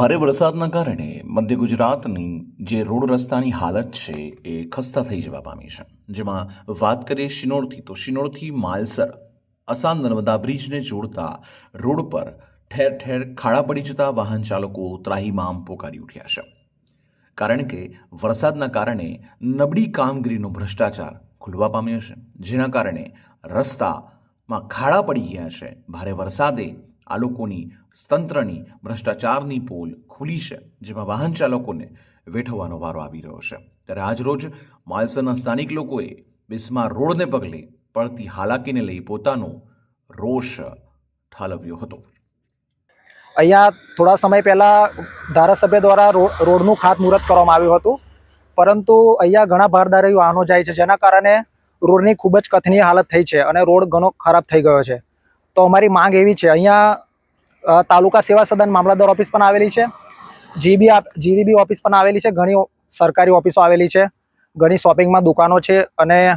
ભારે વરસાદના કારણે મધ્ય ગુજરાતની જે રોડ રસ્તાની હાલત છે એ ખસ્તા થઈ જવા પામી છે. જેમાં વાત કરીએ શિનોરથી, તો શિનોરથી માલસર અસાન નર્મદા બ્રિજને જોડતા રોડ પર ઠેર ઠેર ખાડા પડી જતા વાહન ચાલકો ત્રાહીમામ પોકારી ઉઠ્યા છે. કારણ કે વરસાદના કારણે નબળી કામગીરીનો ભ્રષ્ટાચાર ખુલવા પામ્યો છે. જેના કારણે રસ્તામાં ખાડા પડી ગયા છે. ભારે વરસાદે આ લોકોની તંત્રની ભ્રષ્ટાચારની પોલ ખુલી છે, જેમાં વાહન ચાલકોને વેઠવાનો વારો આવી રહ્યો છે. ત્યારે આજરોજ માલસરના સ્થાનિક લોકોએ બિસ્મા રોડને પગલે પડતી હાલાકીને લઈ પોતાનો રોષ ઠાલવ્યો હતો. અહીંયા થોડા સમય પહેલાં ધારાસભ્ય દ્વારા રોડનું ખાતમુહૂર્ત કરવામાં આવ્યું હતું. પરંતુ અહીંયા ઘણા ભારદારી વાહનો જાય છે, જેના કારણે રોડની ખૂબ જ કથનીય હાલત થઈ છે અને રોડ ઘણો ખરાબ થઈ ગયો છે. તો અમારી માંગ એવી છે. અહીંયા તાલુકા સેવા સદન મામલતદાર ઓફિસ પણ આવેલી છે. જીબી જીડીબી ઓફિસ પણ આવેલી છે. ઘણી સરકારી ઓફિસો આવેલી છે. ઘણી શોપિંગમાં દુકાનો છે અને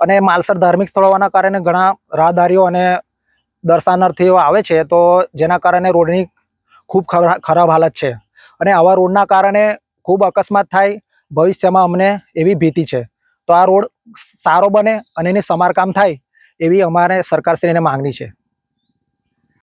અને માલસર ધાર્મિક સ્થળો હોવાના કારણે ઘણા રાહદારીઓ અને દર્શનાર્થીઓ આવે છે. તો જેના કારણે રોડની ખૂબ ખરા- ખરાબ હાલત છે. અને આવા રોડના કારણે ખૂબ અકસ્માત થાય. ભવિષ્યમાં અમને એવી ભીતિ છે. તો આ રોડ સારો બને અને એની સમારકામ થાય. એવી અમારે સરકારશ્રીને માંગણી છે.